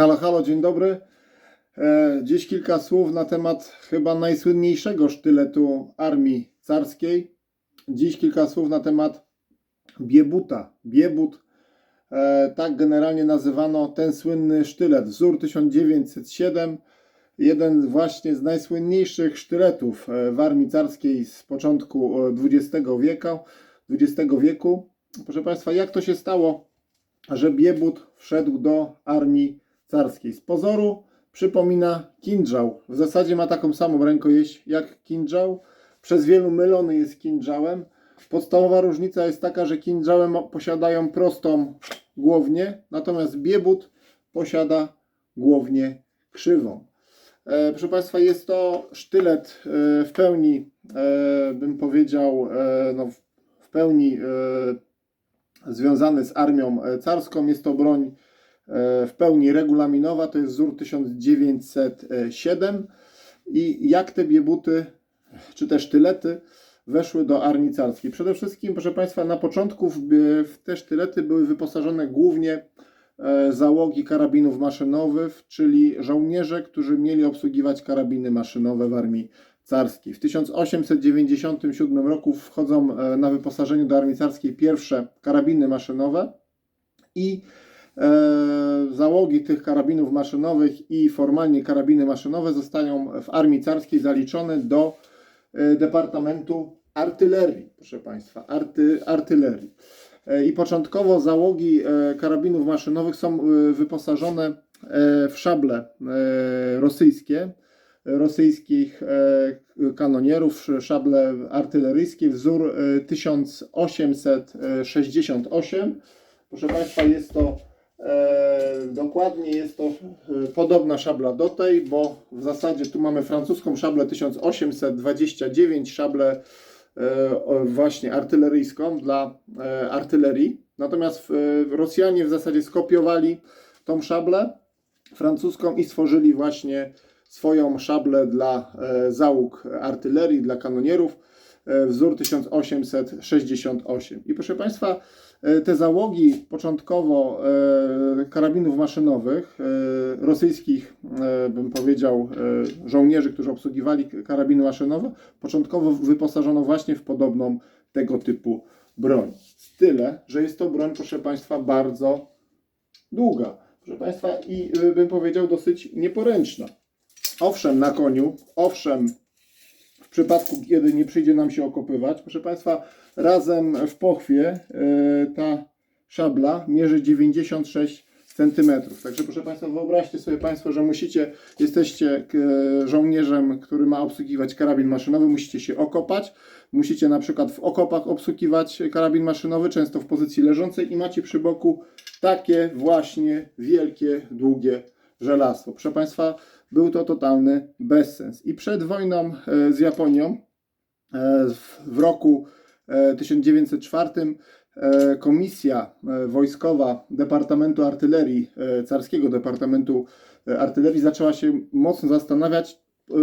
Halo, halo, dzień dobry. E, Dziś kilka słów na temat chyba najsłynniejszego sztyletu armii carskiej. Dziś kilka słów na temat biebuta. Biebut, e, tak generalnie nazywano ten słynny sztylet. Wzór 1907, jeden właśnie z najsłynniejszych sztyletów e, w armii carskiej z początku XX wieku. XX wieku. Proszę Państwa, jak to się stało, że Biebut wszedł do armii carskiej. Z pozoru przypomina kinżał. W zasadzie ma taką samą rękojeść jak kinżał. Przez wielu mylony jest kinżałem. Podstawowa różnica jest taka, że kinżałem posiadają prostą głownię, natomiast biebut posiada głownię krzywą. E, proszę Państwa, jest to sztylet e, w pełni, e, bym powiedział, e, no, w- pełni e, związany z armią e, carską. Jest to broń w pełni regulaminowa, to jest wzór 1907. I jak te biebuty, czy te sztylety weszły do armii carskiej? Przede wszystkim, proszę Państwa, na początku w, te sztylety były wyposażone głównie e, załogi karabinów maszynowych, czyli żołnierze, którzy mieli obsługiwać karabiny maszynowe w armii carskiej. W 1897 roku wchodzą e, na wyposażenie do armii carskiej pierwsze karabiny maszynowe i e, załogi tych karabinów maszynowych i formalnie karabiny maszynowe zostają w armii carskiej zaliczone do e, Departamentu Artylerii, proszę Państwa, arty, artylerii. E, I początkowo załogi e, karabinów maszynowych są e, wyposażone e, w szable e, rosyjskie, rosyjskich e, kanonierów, szable artyleryjskie, wzór e, 1868. Proszę Państwa, jest to e, dokładnie jest to e, podobna szabla do tej, bo w zasadzie tu mamy francuską szablę 1829, szablę e, właśnie artyleryjską dla e, artylerii. Natomiast e, Rosjanie w zasadzie skopiowali tą szablę francuską i stworzyli właśnie swoją szablę dla e, załóg artylerii, dla kanonierów, e, wzór 1868. I proszę Państwa, e, te załogi początkowo e, karabinów maszynowych, e, rosyjskich, e, bym powiedział, e, żołnierzy, którzy obsługiwali karabiny maszynowe, początkowo wyposażono właśnie w podobną tego typu broń. Tyle, że jest to broń, proszę Państwa, bardzo długa. Proszę Państwa, i bym powiedział dosyć nieporęczna. Owszem, na koniu, owszem, przypadku, kiedy nie przyjdzie nam się okopywać, proszę Państwa, razem w pochwie y, ta szabla mierzy 96 cm. Także proszę Państwa, wyobraźcie sobie Państwo, że musicie, jesteście k- żołnierzem, który ma obsługiwać karabin maszynowy, musicie się okopać, musicie na przykład w okopach obsługiwać karabin maszynowy, często w pozycji leżącej i macie przy boku takie właśnie wielkie, długie żelastwo. Proszę Państwa, był to totalny bezsens. I przed wojną e, z Japonią e, w- roku e, 1904 e, komisja wojskowa Departamentu Artylerii, carskiego Departamentu Artylerii zaczęła się mocno zastanawiać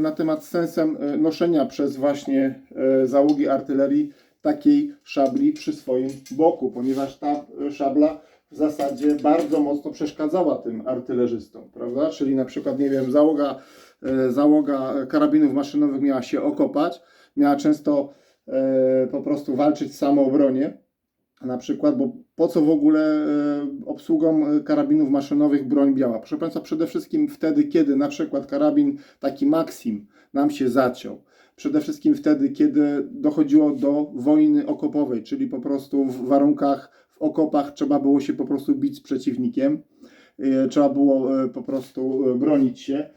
na temat sensem noszenia przez właśnie załogi artylerii takiej szabli przy swoim boku, ponieważ ta szabla w zasadzie bardzo mocno przeszkadzała tym artylerzystom, prawda? Czyli na przykład, nie wiem, załoga, e, załoga karabinów maszynowych miała się okopać, miała często e, po prostu walczyć w samoobronie, na przykład, bo po co w ogóle e, obsługą karabinów maszynowych broń biała? Proszę Państwa, przede wszystkim wtedy, kiedy na przykład karabin taki Maxim nam się zaciął, przede wszystkim wtedy, kiedy dochodziło do wojny okopowej, czyli po prostu w warunkach, w okopach trzeba było się po prostu bić z przeciwnikiem, e, trzeba było e, po prostu e, bronić się.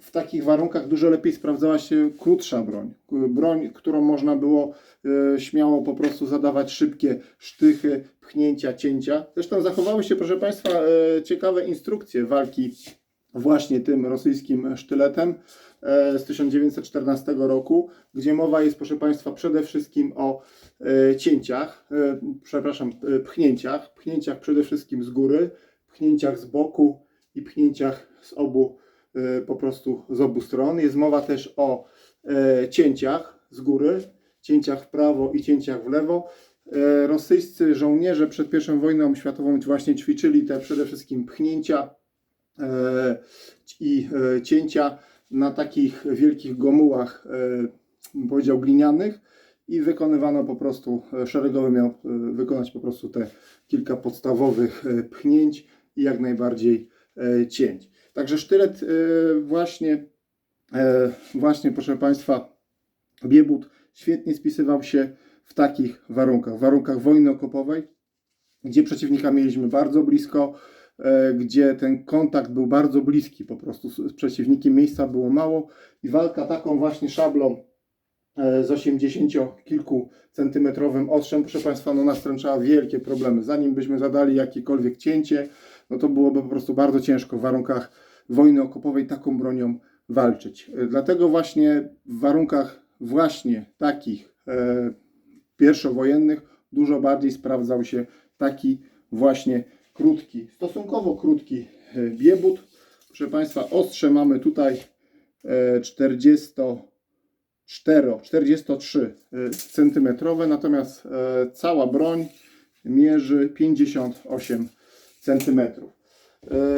W takich warunkach dużo lepiej sprawdzała się krótsza broń. Broń, którą można było śmiało po prostu zadawać szybkie sztychy, pchnięcia, cięcia. Zresztą zachowały się, proszę Państwa, ciekawe instrukcje walki właśnie tym rosyjskim sztyletem z 1914 roku, gdzie mowa jest, proszę Państwa, przede wszystkim o e, cięciach, e, przepraszam, e, pchnięciach, pchnięciach przede wszystkim z góry, pchnięciach z boku i pchnięciach z obu, e, po prostu z obu stron. Jest mowa też o e, cięciach z góry, cięciach w prawo i cięciach w lewo. E, Rosyjscy żołnierze przed I wojną światową właśnie ćwiczyli te przede wszystkim pchnięcia e, i e, cięcia na takich wielkich gomułach, e, powiedział glinianych i wykonywano po prostu, e, szeregowy miał e, wykonać po prostu te kilka podstawowych pchnięć i jak najbardziej cięć. Także sztylet właśnie, właśnie proszę Państwa, Biebut świetnie spisywał się w takich warunkach, w warunkach wojny okopowej, gdzie przeciwnika mieliśmy bardzo blisko, gdzie ten kontakt był bardzo bliski po prostu z, z przeciwnikiem, miejsca było mało i walka taką właśnie szablą e, z 80 kilku centymetrowym ostrzem, proszę Państwa, no nastręczała wielkie problemy. Zanim byśmy zadali jakiekolwiek cięcie, no to byłoby po prostu bardzo ciężko w warunkach wojny okopowej taką bronią walczyć. E, Dlatego właśnie w warunkach właśnie takich e, pierwszowojennych dużo bardziej sprawdzał się taki właśnie krótki, stosunkowo krótki e, biebut. Proszę Państwa, ostrze mamy tutaj e, 44, 43 cm, natomiast e, cała broń mierzy 58 cm. E,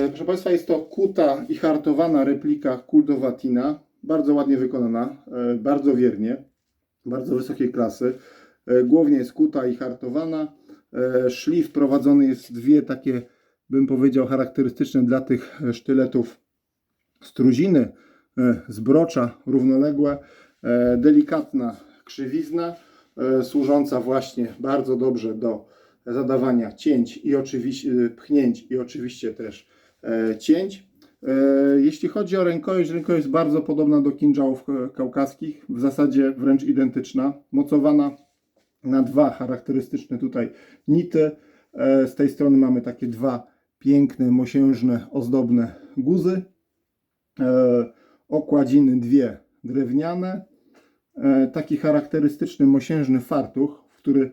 Proszę Państwa, jest to kuta i hartowana replika Kuldowatina, bardzo ładnie wykonana, bardzo wiernie, bardzo wysokiej klasy. Głównie jest kuta i hartowana. E, Szlif wprowadzony jest dwie takie, bym powiedział, charakterystyczne dla tych sztyletów struziny, e, zbrocza równoległe, e, delikatna krzywizna, służąca właśnie bardzo dobrze do zadawania cięć i oczywiście pchnięć i oczywiście też cięć. Jeśli chodzi o rękojeść, rękojeść jest bardzo podobna do kinżałów kaukaskich, w zasadzie wręcz identyczna, mocowana na dwa charakterystyczne tutaj nity. E, Z tej strony mamy takie dwa piękne, mosiężne, ozdobne guzy. E, Okładziny dwie drewniane. E, Taki charakterystyczny mosiężny fartuch, w który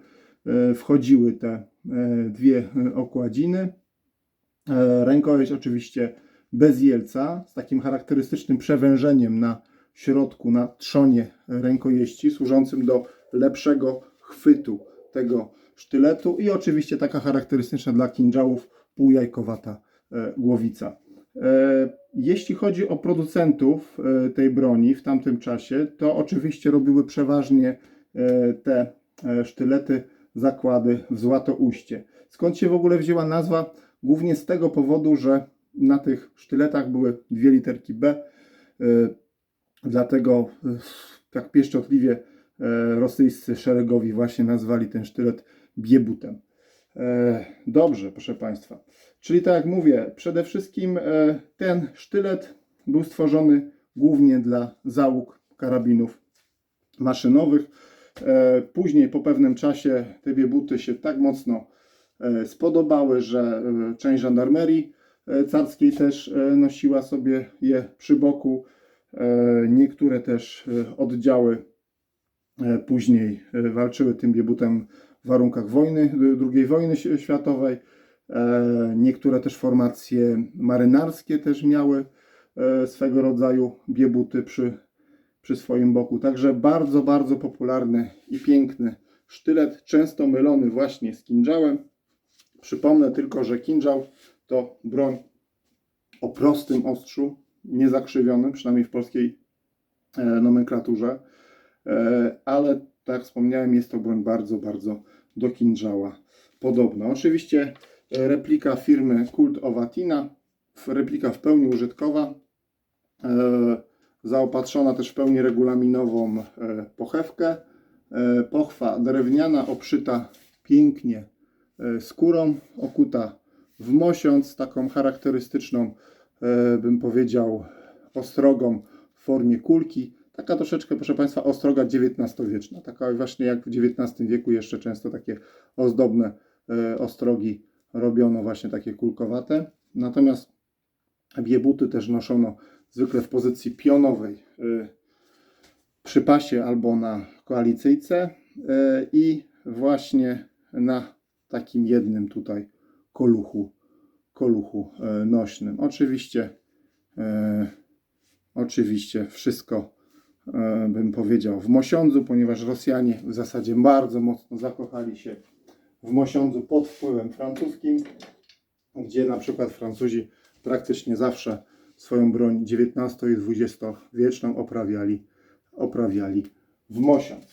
wchodziły te dwie okładziny. Rękojeść oczywiście bez jelca, z takim charakterystycznym przewężeniem na środku, na trzonie rękojeści, służącym do lepszego chwytu tego sztyletu i oczywiście taka charakterystyczna dla kinżałów półjajkowata e, głowica. E, Jeśli chodzi o producentów e, tej broni w tamtym czasie, to oczywiście robiły przeważnie te sztylety zakłady w Złatouście. Skąd się w ogóle wzięła nazwa? Głównie z tego powodu, że na tych sztyletach były dwie literki B, dlatego tak pieszczotliwie rosyjscy szeregowi właśnie nazwali ten sztylet biebutem. E, Dobrze, proszę Państwa. Czyli tak jak mówię, przede wszystkim e, ten sztylet był stworzony głównie dla załóg karabinów maszynowych. E, Później po pewnym czasie te biebuty się tak mocno e, spodobały, że e, część żandarmerii e, carskiej też e, nosiła sobie je przy boku. E, Niektóre też e, oddziały e, później e, walczyły tym biebutem w warunkach wojny, II wojny światowej. E, Niektóre też formacje marynarskie też miały e, swego rodzaju biebuty przy, przy swoim boku. Także bardzo, bardzo popularny i piękny sztylet, często mylony właśnie z kinżałem. Przypomnę tylko, że kinżał to broń o prostym ostrzu, niezakrzywionym, przynajmniej w polskiej e, nomenklaturze. E, ale tak wspomniałem, jest to broń bardzo, bardzo do kinżała podobna. Oczywiście e, replika firmy Kult Owatina, replika w pełni użytkowa, e, zaopatrzona też w pełni regulaminową pochewkę, pochwa drewniana, obszyta pięknie skórą, okuta w mosiąc, taką charakterystyczną, bym powiedział, ostrogą w formie kulki. Taka troszeczkę, proszę Państwa, ostroga XIX-wieczna. Taka właśnie jak w XIX wieku jeszcze często takie ozdobne e, ostrogi robiono właśnie takie kulkowate. Natomiast biebuty też noszono zwykle w pozycji pionowej e, przy pasie albo na koalicyjce e, i właśnie na takim jednym tutaj koluchu, koluchu nośnym. Oczywiście, oczywiście wszystko bym powiedział w Mosiądzu, ponieważ Rosjanie w zasadzie bardzo mocno zakochali się w Mosiądzu pod wpływem francuskim, gdzie na przykład Francuzi praktycznie zawsze swoją broń XIX i XX wieczną oprawiali, oprawiali w Mosiąc.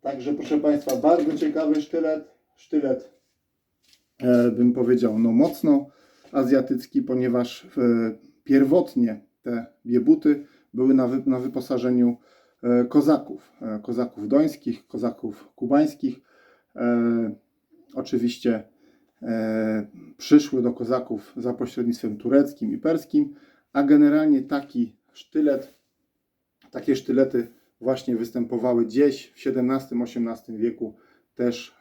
Także proszę Państwa, bardzo ciekawy sztylet. Sztylet, e, bym powiedział, no mocno azjatycki, ponieważ e, pierwotnie te biebuty były na, wy, na wyposażeniu e, kozaków. E, kozaków dońskich, kozaków kubańskich. E, oczywiście przyszły do kozaków za pośrednictwem tureckim i perskim, a generalnie taki sztylet, takie sztylety właśnie występowały gdzieś w XVII-XVIII wieku, też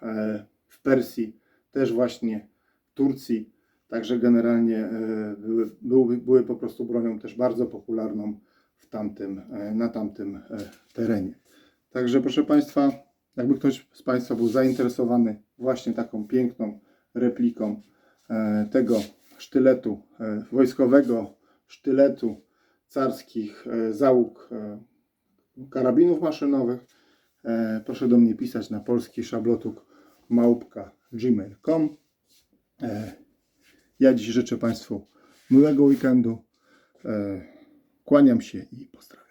w Persji, też właśnie w Turcji. Także generalnie były, były, były po prostu bronią też bardzo popularną w tamtym, e, na tamtym e, terenie. Także proszę Państwa, jakby ktoś z Państwa był zainteresowany właśnie taką piękną repliką e, tego sztyletu, wojskowego sztyletu carskich załóg karabinów maszynowych, proszę do mnie pisać na polski szablotuk małpka gmail.com. Ja dziś życzę Państwu miłego weekendu. Kłaniam się i pozdrawiam.